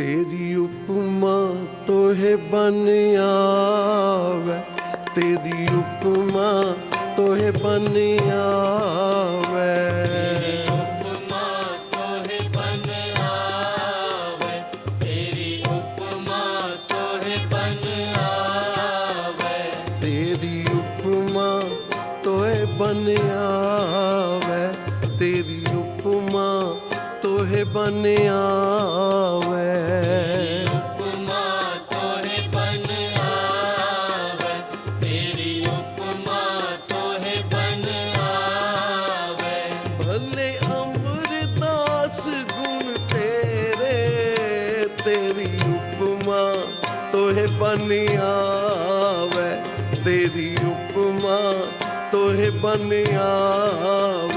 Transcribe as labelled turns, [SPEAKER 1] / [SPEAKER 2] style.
[SPEAKER 1] ਤੇਰੀ ਉਪਮਾ ਤੋਹੇ ਬਨ ਆਵੇ। ਤੇਰੀ ਉਪਮਾ ਤੋਹੇ ਬਨ ਆਵੇ।
[SPEAKER 2] ਬਨ ਆਵੇ। ਤੇਰੀ ਉਪਮਾ ਤੋਹਿ ਬਨ ਆਵੇ।
[SPEAKER 1] ਤੇਰੀ ਉਪਮਾ ਤੋਹੇ ਬਨ ਆਵੇ। ਤੇਰੀ ਉਪਮਾ ਤੋਹੇ ਬਨ ਆਵੇ।